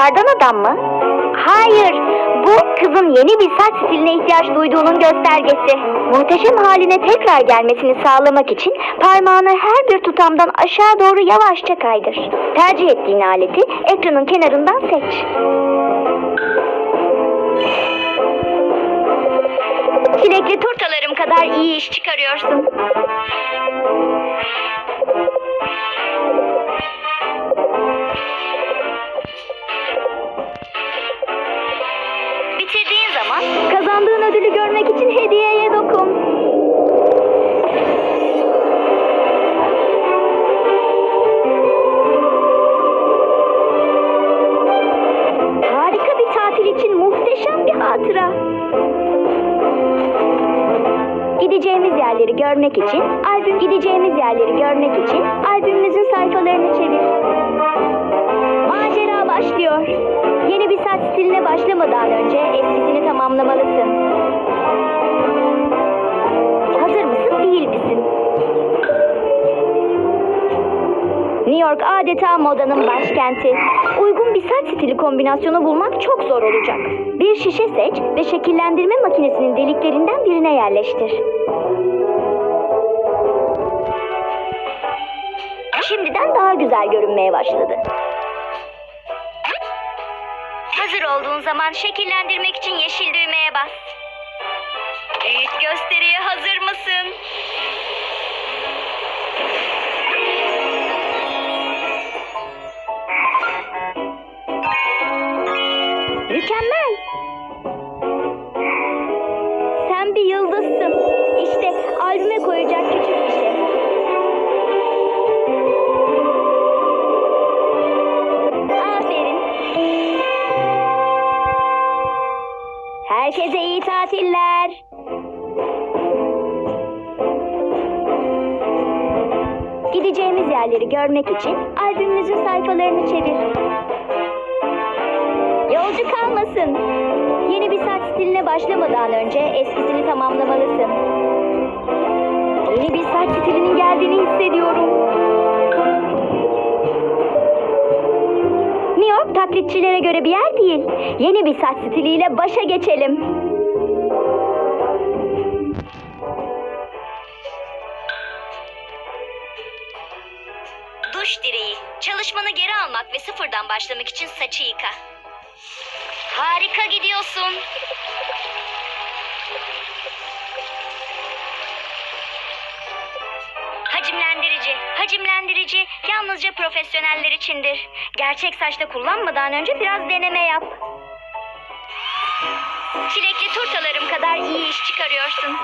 kardan adam mı? Hayır, bu kızın yeni bir saç stiline ihtiyaç duyduğunun göstergesi. Muhteşem haline tekrar gelmesini sağlamak için parmağını her bir tutamdan aşağı doğru yavaşça kaydır. Tercih ettiğin aleti ekranın kenarından seç. Çilekli turtalarım kadar iyi iş çıkarıyorsun. Yerleri görmek için, albüm gideceğimiz yerleri görmek için albümümüzün sayfalarını çevir. Macera başlıyor. Yeni bir saç stiline başlamadan önce eskisini tamamlamalısın. Hazır mısın, değil misin? New York adeta modanın başkenti. Uygun bir saç stili kombinasyonu bulmak çok zor olacak. Bir şişe seç ve şekillendirme makinesinin deliklerinden birine yerleştir. Şimdiden daha güzel görünmeye başladı. Hazır olduğun zaman şekillendirmek için yeşil düğmeye bas. Büyük gösteriye hazır mısın? Mükemmel. Herkese iyi tatiller. Gideceğimiz yerleri görmek için albümümüzün sayfalarını çevir. Yolcu kalmasın. Yeni bir saç stiline başlamadan önce eskisini tamamlamalısın. Yeni bir saç stilinin geldiğini hissediyorum. Taklitçilere göre bir yer değil. Yeni bir saç stiliyle başa geçelim. Duş direği. Çalışmanı geri almak ve sıfırdan başlamak için saçı yıka. Harika gidiyorsun. Hacimlendirici. Hacimlendirici yalnızca profesyoneller içindir. Gerçek saçta kullanmadan önce biraz deneme yap. Çilekli turtalarım kadar iyi iş çıkarıyorsun.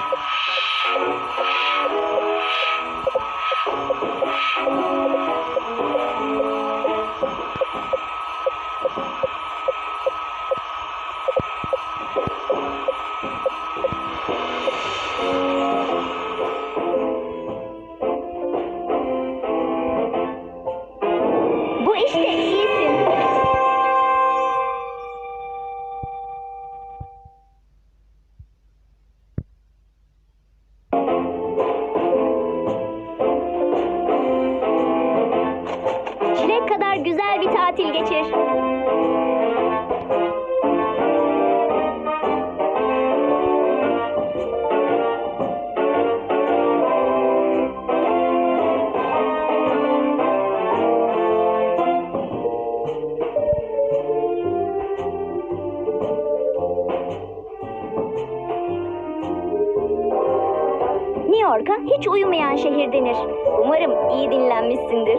York'a hiç uyumayan şehir denir. Umarım iyi dinlenmişsindir.